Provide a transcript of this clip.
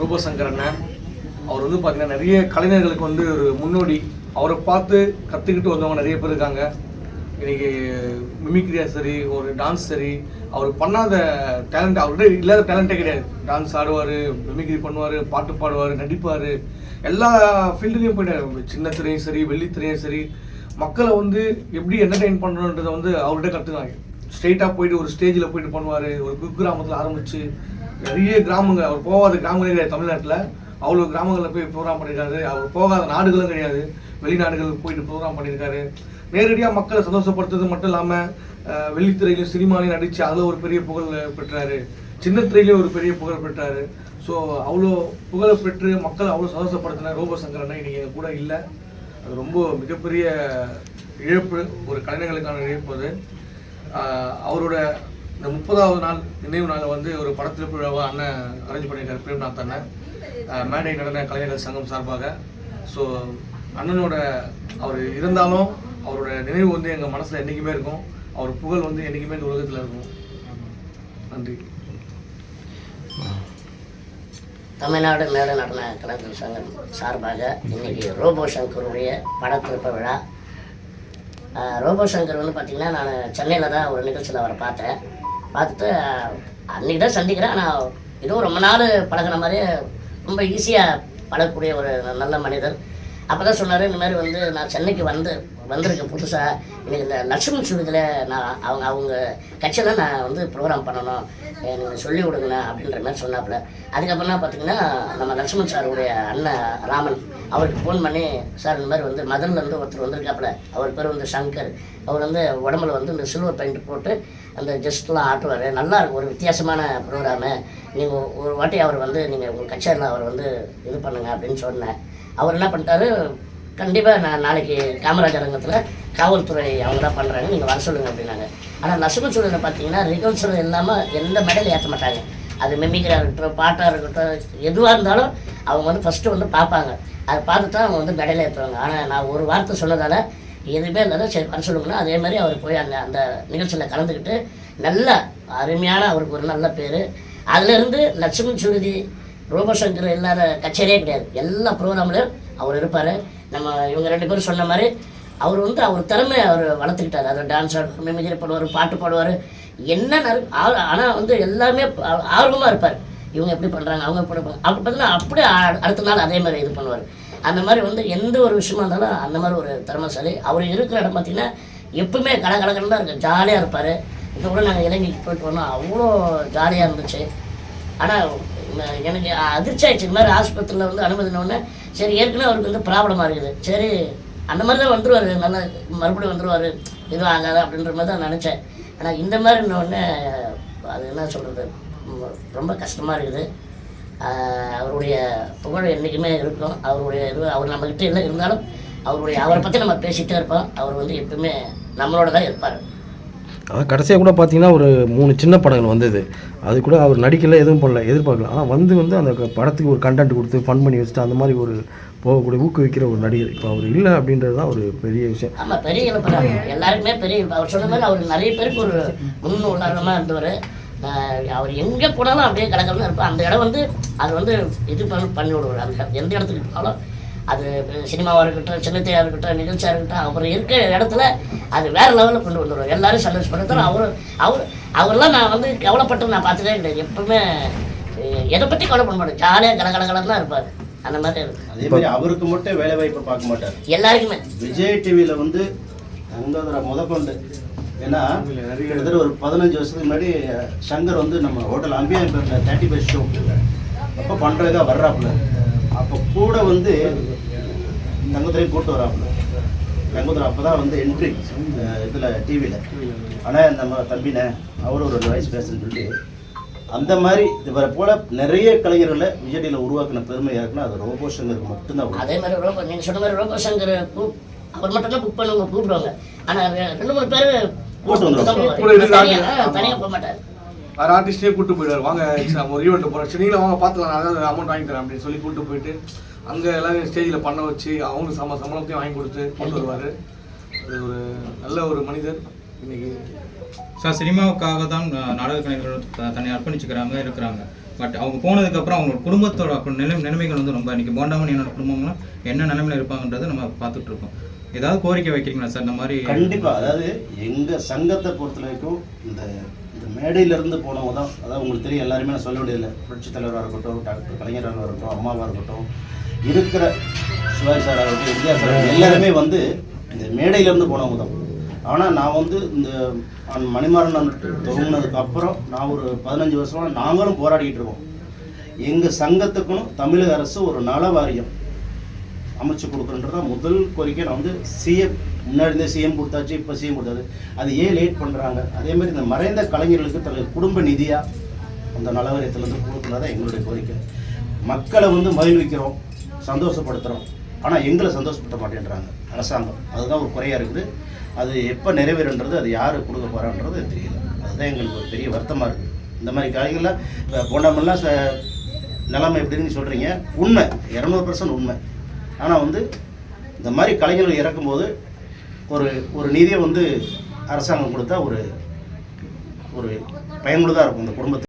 ரூபசங்கர் அண்ணன் அவர் வந்து பார்த்தீங்கன்னா நிறைய கலைஞர்களுக்கு வந்து ஒரு முன்னோடி. அவரை பார்த்து கற்றுக்கிட்டு வந்தவங்க நிறைய பேர் இருக்காங்க. இன்றைக்கி மிமிக்ரியா சரி ஒரு டான்ஸ் சரி அவர் பண்ணாத டேலண்ட் அவர்கிட்ட இல்லாத டேலண்ட்டே கிடையாது. டான்ஸ் ஆடுவார் மிமிக்ரி பண்ணுவார் பாட்டு பாடுவார் நடிப்பார். எல்லா ஃபீல்டுலேயும் போயிட்டார். சின்ன திரையும் சரி வெள்ளித்திரையும் சரி மக்களை வந்து எப்படி என்டர்டெயின் பண்ணணுன்றதை வந்து அவர்கிட்ட கற்றுக்காங்க ஸ்ட்ரெயிட்டாக போயிட்டு ஒரு ஸ்டேஜில் போயிட்டு பண்ணுவார். ஒரு குக்கிராமத்தில் ஆரம்பித்து நிறைய கிராமங்கள் அவர் போகாத கிராமங்களே கிடையாது தமிழ்நாட்டில். அவ்வளோ கிராமங்களில் போய் ப்ரோக்ராம் பண்ணியிருக்காரு அவர் போகாத நாடுகளும் கிடையாது. வெளிநாடுகளுக்கு போயிட்டு ப்ரோக்ராம் பண்ணியிருக்காரு நேரடியாக மக்களை சந்தோஷப்படுத்துறது மட்டும் இல்லாமல் வெள்ளித்திரையிலும் சினிமாலையும் நடித்து அதில் ஒரு பெரிய புகழ் பெற்றாரு. சின்ன திரையிலையும் ஒரு பெரிய புகழ் பெற்றாரு. ஸோ அவ்வளோ புகழை பெற்று மக்களை அவ்வளோ சந்தோஷப்படுத்தின ரூபசங்கரனை இன்றைக்கி எங்க கூட இல்லை. அது ரொம்ப மிகப்பெரிய இழப்பு ஒரு கலைஞர்களுக்கான இழப்பு அது. அவரோட இந்த முப்பதாவது நாள் நினைவு நாள் வந்து ஒரு படத்தில் விழாவை அண்ணன் அரேஞ்ச் பண்ணியிருக்காரு பிரேம்நாத் அண்ணன். மேடை நடன கலைஞர்கள் சங்கம் சார்பாக. ஸோ அண்ணனோட அவர் இருந்தாலும் அவரோட நினைவு வந்து எங்கள் மனசில் என்றைக்குமே இருக்கும். அவர் புகழ் வந்து என்றைக்குமே இந்த உலகத்தில் இருக்கும். நன்றி. தமிழ்நாடு மேடை நடன கலைஞர் சங்கம் சார்பாக இன்னைக்கு ரோபோ சங்கருடைய படத்திருப்ப விழா. ரோபோ சங்கர் வந்து பார்த்திங்கன்னா நான் சென்னையில் தான் ஒரு நிகழ்ச்சியில் அவரை பார்த்தேன். பார்த்துட்டு அன்றைக்கி அன்னைக்கு தான் சந்திக்கிறேன். ஆனால் ஏதோ ரொம்ப நாள் பழகின மாதிரி ரொம்ப ஈஸியாக பழகக்கூடிய ஒரு நல்ல மனிதர். அப்போ தான் சொன்னார் இந்த மாதிரி வந்து நான் சென்னைக்கு வந்து வந்திருக்கேன் புதுசாக எனக்கு இந்த லட்சுமி சுவிதில் நான் அவங்க அவங்க கட்சியில் நான் வந்து ப்ரோக்ராம் பண்ணணும். எனக்கு சொல்லி விடுங்கண்ணா அப்படின்ற மாதிரி சொன்னாப்புல. அதுக்கப்புறம் தான் பார்த்தீங்கன்னா நம்ம லட்சுமண் சாருடைய அண்ணன் ராமன் அவருக்கு ஃபோன் பண்ணி சார் இந்த மாதிரி வந்து மதுரிலேருந்து ஒருத்தர் வந்திருக்காப்புல அவர் பேர் வந்து சங்கர். அவர் வந்து உடம்புல வந்து இந்த சில்வர் பெயிண்ட் போட்டு அந்த ஜஸ்ட்லாம் ஆட்டுவார். நல்லா இருக்கும் ஒரு வித்தியாசமான ப்ரோக்ராமு நீங்கள் ஒரு வாட்டி அவர் வந்து நீங்கள் உங்கள் கச்சேரியில் அவர் வந்து இது பண்ணுங்க அப்படின்னு சொன்னேன். அவர் என்ன பண்ணிட்டாரு? கண்டிப்பாக நான் நாளைக்கு காமராஜர் அரங்கத்தில் காவல்துறை அவங்க தான் பண்ணுறாங்க நீங்கள் வர சொல்லுங்கள் அப்படின்னாங்க. ஆனால் நசுமன் சூழலில் பார்த்தீங்கன்னா ரிகல்சல் இல்லாமல் எந்த மெடல் ஏற்ற மாட்டாங்க. அது மெமிக்கராக இருக்கட்டும் பாட்டாக இருக்கட்டும் எதுவாக இருந்தாலும் அவங்க வந்து ஃபஸ்ட்டு வந்து பார்ப்பாங்க. அதை பார்த்து தான் அவங்க வந்து மெடல் ஏற்றுவாங்க ஆனால் நான் ஒரு வார்த்தை சொன்னதால் எதுவுமே இருந்தாலும் சரி வர சொல்லுங்கன்னா அதே மாதிரி அவர் போய் அந்த அந்த நிகழ்ச்சியில் கலந்துக்கிட்டு நல்ல அருமையான அவருக்கு ஒரு நல்ல பேர். அதுலேருந்து லட்சுமி சுருதி ரூபசங்கர் இல்லாத கச்சேரியே கிடையாது. எல்லா ப்ரோக்ராம்லையும் அவர் இருப்பார். நம்ம இவங்க ரெண்டு பேரும் சொன்ன மாதிரி அவர் வந்து அவர் திறமையை அவர் வளர்த்துக்கிட்டார். அவர் டான்ஸ் ஆடுவார் மிமிக்ரி பாடுவார் பாட்டு பாடுவார். என்ன ஆனால் வந்து எல்லாமே ஆர்வமாக இருப்பார். இவங்க எப்படி பண்ணுறாங்க அவங்க எப்படி பண்ணுறாங்க அப்படி பார்த்தீங்கன்னா அப்படியே அடுத்த நாள் அதே மாதிரி இது பண்ணுவார். அந்த மாதிரி வந்து எந்த ஒரு விஷயமா இருந்தாலும் அந்த மாதிரி ஒரு திறமைசாலி. அவர் இருக்கிற இடம் பார்த்தீங்கன்னா எப்பவுமே கலகலகன்னு தான் இருக்கும் ஜாலியாக இருப்பார். இப்போ கூட நாங்கள் இலங்கைக்கு போயிட்டு வந்தோம். அவ்வளோ ஜாலியாக இருந்துச்சு. ஆனால் எனக்கு அதிர்ச்சி ஆயிடுச்சு. இந்த மாதிரி ஆஸ்பத்திரியில் வந்து அனுமதினோடனே சரி ஏற்கனவே அவருக்கு வந்து ப்ராப்ளமாக இருக்குது. சரி அந்த மாதிரி தான் வந்துருவார். நல்லா மறுபடியும் வந்துருவார். எதுவும் ஆகாது அப்படின்ற மாதிரி தான் நினச்சேன். ஆனால் இந்த மாதிரி உடனே அது என்ன சொல்கிறது ரொம்ப கஷ்டமாக இருக்குது. அவருடைய புகழ் என்றைக்குமே இருக்கும். அவருடைய இது அவர் நம்மக்கிட்ட இல்லை இருந்தாலும் அவருடைய அவரை பற்றி நம்ம பேசிகிட்டே இருப்போம். அவர் வந்து எப்பவுமே நம்மளோட தான் இருப்பார். கடைசியாக கூட பார்த்தீங்கன்னா ஒரு மூணு சின்ன படங்கள் வந்தது. அது கூட அவர் நடிக்கல எதுவும் பண்ணல எதிர்பார்க்கல. ஆனால் வந்து வந்து அந்த படத்துக்கு ஒரு கண்டென்ட் கொடுத்து ஃபன் பண்ணி வச்சுட்டு அந்த மாதிரி ஒரு போகக்கூடிய ஊக்குவிக்கிற ஒரு நடிகர். இப்போ அவர் இல்லை அப்படின்றது தான் ஒரு பெரிய விஷயம். ஆமாம் பெரிய இழப்பு எல்லாருக்குமே பெரிய அவர் சொன்ன மாதிரி அவர் நிறைய பேருக்கு ஒரு முன் உதாரணமாக இருந்தவர் அவர் எங்கே போனாலும் அப்படியே கலக்கலன்னு இருப்பார். அந்த இடம் வந்து அது வந்து இது பண்ணி பண்ணி விடுவார் அந்த எந்த இடத்துக்கு போனாலும் அது சினிமாவாக இருக்கட்டும் சின்னத்தையாக இருக்கட்டும் நிகழ்ச்சியாக இருக்கட்டும் அவர் இருக்கிற இடத்துல அது வேற லெவலில் கொண்டு வந்துடுவார் எல்லாரும் சந்தோஷப்படுத்தார் அவர் அவர் அவரெல்லாம் நான் வந்து கவலைப்பட்டு நான் பார்த்ததே கிடையாது எப்பவுமே எதை பற்றி கவலை பண்ண மாட்டேன் ஜாலியாக கலகலகலன்னு தான் இருப்பார். அந்த மாதிரி இருக்கும் அதே மாதிரி அவருக்கு மட்டும் வேலை வாய்ப்பை பார்க்க மாட்டார். எல்லாருக்குமே. விஜய் டிவியில வந்து அங்கதர முதற்கொண்டு ஏன்னா கிட்டத்தட்ட ஒரு பதினஞ்சு வருஷத்துக்கு முன்னாடி சங்கர் வந்து நம்ம ஹோட்டல் அம்பியான் பேரில் தேர்ட்டி ஃபைவ் ஷோ அப்போ பண்ணுறதுக்காக வர்றாப்புல. கூட வந்து தங்கத்துறையும் கூட்டு வராப்புல. தங்கத்துறை அப்போ தான் வந்து என்ட்ரி இதில் டிவியில் ஆனால் நம்ம தம்பினே அவர் ஒரு ரெண்டு வயசு பேசுன்னு சொல்லி அந்த மாதிரி இவரை போல நிறைய கலைஞர்களை விஜய் டிவியில் உருவாக்கின பெருமை யாருக்குன்னா அது ரோபோ சங்கருக்கு மட்டும்தான். அதே மாதிரி ரோபோ நீங்கள் சொன்ன மாதிரி ரோபோ சங்கர் அவர் மட்டும் தான் புக் பண்ணுவாங்க கூப்பிடுவாங்க. ஆனால் ரெண்டு மூணு பேர் கூட்டு தனியாக தனியாக போக மாட்டார். வேறு ஆர்டிஸ்டே கூட்டு போயிடுவார். வாங்க நம்ம ஒரு ஈவெண்ட் போகிறோம் சரி நீங்களும் வாங்க பார்த்துக்கலாம். நான் அதாவது அமௌண்ட் வாங்கி தரேன் அப்படின்னு சொல்லி கூட்டு போயிட்டு அங்கே எல்லாரும் ஸ்டேஜில் பண்ண வச்சு அவங்களுக்கு சம சம்பளத்தையும் வாங்கி கொடுத்து கொண்டு வருவார். அது ஒரு நல்ல ஒரு மனிதர். இன்னைக்கு சார் சினிமாவுக்காக தான் நாடக கலைஞர்கள் த- தன்னை அர்ப்பணிச்சுக்கிறாங்க இருக்கிறாங்க. பட் அவங்க போனதுக்கப்புறம் அவங்களோட குடும்பத்தோட நிலை நிலைமைகள் வந்து ரொம்ப இன்னைக்கு போண்டாமன் என்னோட குடும்பம்லாம் என்ன நிலைமையில இருப்பாங்கன்றதை நம்ம பார்த்துட்டு இருக்கோம். ஏதாவது கோரிக்கை வைக்கிறீங்களா சார்? இந்த மாதிரி கண்டிப்பா. அதாவது எங்க சங்கத்தை பொறுத்த வரைக்கும் இந்த இந்த மேடையிலேருந்து போனவங்க தான் அதாவது உங்களுக்கு தெரியும் எல்லாருமே நான் சொல்ல வேண்டியதில்லை. புரட்சி தலைவராக இருக்கட்டும் டாக்டர் கலைஞராக இருக்கட்டும் அம்மாவாக இருக்கட்டும் இருக்கிற சிவாஜி சாராக இருக்கட்டும் எம்ஜிஆர் சார் எல்லாருமே வந்து இந்த மேடையிலேருந்து போனவங்க தான். ஆனால் நான் வந்து இந்த மணிமாறன் தொடங்கினதுக்கு அப்புறம் நான் ஒரு பதினஞ்சு வருஷமாக நாங்களும் போராடிக்கிட்டு இருக்கோம். எங்கள் சங்கத்துக்கும் தமிழக அரசு ஒரு நல வாரியம் அமைச்சு கொடுக்குறன்றதா முதல் கோரிக்கை நான் வந்து சிஎம் முன்னாடி இருந்தே சிஎம் கொடுத்தாச்சு இப்போ சிஎம் கொடுத்தாரு. அது ஏன் லேட் பண்ணுறாங்க அதே மாதிரி இந்த மறைந்த கலைஞர்களுக்கு தனது குடும்ப நிதியாக அந்த நலவரியத்திலேருந்து கொடுக்கறதா எங்களுடைய கோரிக்கை. மக்களை வந்து மகிழ்விக்கிறோம் சந்தோஷப்படுத்துகிறோம் ஆனால் எங்களை சந்தோஷப்படுத்த மாட்டேன்றாங்க அரசாங்கம். அதுதான் ஒரு குறையாக இருக்குது. அது எப்போ நிறைவேறுன்றது அது யார் கொடுக்க போகிறான்றது தெரியல. அதுதான் எங்களுக்கு ஒரு பெரிய வருத்தமாக இருக்குது. இந்த மாதிரி காய்கள்லாம் இப்போ ச நிலைமை எப்படின்னு சொல்கிறீங்க உண்மை இரநூறு பர்சன்ட் உண்மை. ஆனால் வந்து இந்த மாதிரி கலைஞர்கள் இறக்கும்போது ஒரு ஒரு நிதியை வந்து அரசாங்கம் கொடுத்தா ஒரு ஒரு பயனுள்ளதாக இருக்கும் இந்த குடும்பத்துக்கு.